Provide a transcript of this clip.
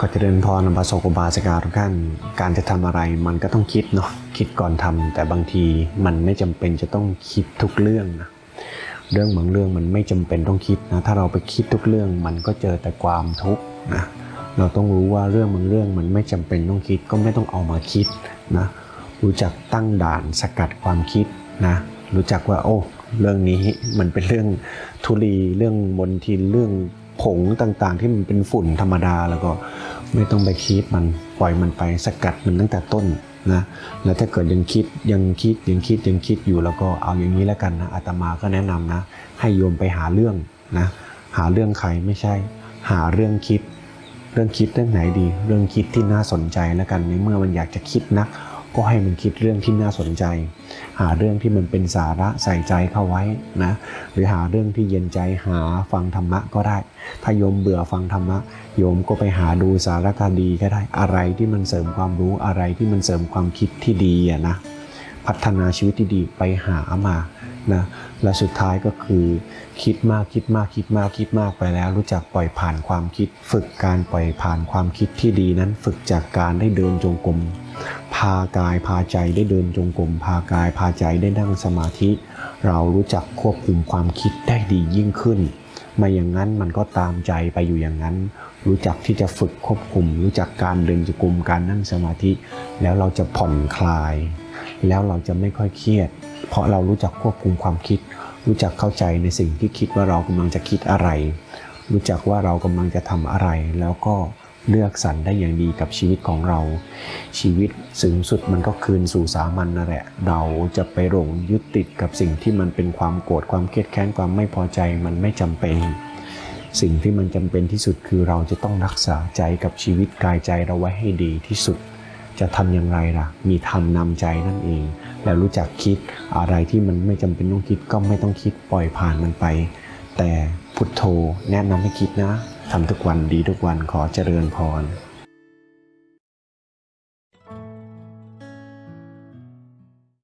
ก็จะเดินพรบาสกอุบาสิกาทุกท่านการจะทำอะไรมันก็ต้องคิดเนาะคิดก่อนทำแต่บางทีมันไม่จำเป็นจะต้องคิดทุกเรื่องนะเรื่องบางเรื่องมันไม่จำเป็นต้องคิดนะถ้าเราไปคิดทุกเรื่องมันก็เจอแต่ความทุกข์นะเราต้องรู้ว่าเรื่องบางเรื่องมันไม่จำเป็นต้องคิดก็ไม่ต้องเอามาคิดนะรู้จักตั้งด่านสกัดความคิดนะรู้จักว่าโอ้เรื่องนี้มันเป็นเรื่องทุลีเรื่องมนทินเรื่องผงต่างๆ ที่มันเป็นฝุ่นธรรมดาแล้วก็ ไม่ต้องไปคิดมันปล่อยมันไปสกัดมันตั้งแต่ต้นนะแล้วถ้าเกิดยังคิดยังคิดยังคิดยังคิดอยู่แล้วก็เอาอย่างนี้แล้วกันนะอาตมาก็แนะนำนะ ให้โยมไปหาเรื่องนะหาเรื่องใครไม่ใช่ หาเรื่องคิด เรื่องคิดเรื่องไหนดี เรื่องคิดที่น่าสนใจแล้วกันในเมื่อมันอยากจะคิดนัก ก็ให้มันคิดเรื่องที่น่าสนใจ หาเรื่องที่มันเป็นสาระใส่ใจเข้าไว้นะหรือหาเรื่องที่เย็นใจหาฟังธรรมะก็ได้ ถ้าโยมเบื่อฟังธรรมะโยมก็ไปหาดูสารคดีก็ได้อะไรที่มันเสริมความรู้อะไรที่มันเสริมความคิดที่ดีอะนะพัฒนาชีวิตที่ดีไปหามานะและสุดท้ายก็คือคิดมากคิดมากคิดมากคิดมากไปแล้ว รู้จักปล่อยผ่านความคิด ฝึกการปล่อยผ่านความคิดที่ดีนั้น ฝึกจากการได้เดินจงกรม พากายพาใจได้เดินจงกรมพากายพาใจได้นั่งสมาธิ เรารู้จักควบคุมความคิดได้ดียิ่งขึ้น ไม่อย่างนั้นมันก็ตามใจไปอยู่อย่างนั้น รู้จักที่จะฝึกควบคุม รู้จักการเดินจงกรมการนั่งสมาธิ แล้วเราจะผ่อนคลาย แล้วเราจะไม่ค่อยเครียด เพราะเรารู้จักควบคุมความคิด รู้จักเข้าใจในสิ่งที่คิดว่าเรากำลังจะคิดอะไร รู้จักว่าเรากำลังจะทำอะไรแล้วก็ เลือกสรรได้อย่างดีกับชีวิตของเรา ชีวิตสูงสุดมันก็คืนสู่สามัญนั่นแหละ เราจะไปหลงยึดติดกับสิ่งที่มันเป็นความโกรธความเครียดแค้นความไม่พอใจมันไม่จำเป็น สิ่งที่มันจำเป็นที่สุดคือเราจะต้องรักษาใจกับชีวิตกายใจเราไว้ให้ดีที่สุด จะทำอย่างไรล่ะ มีธรรมนำใจนั่นเอง แล้วรู้จักคิดอะไรที่มันไม่จำเป็นต้องคิดก็ไม่ต้องคิดปล่อยผ่านมันไป แต่พุทโธแนะนำให้คิดนะ ทำทุกวันดีทุกวันขอเจริญพร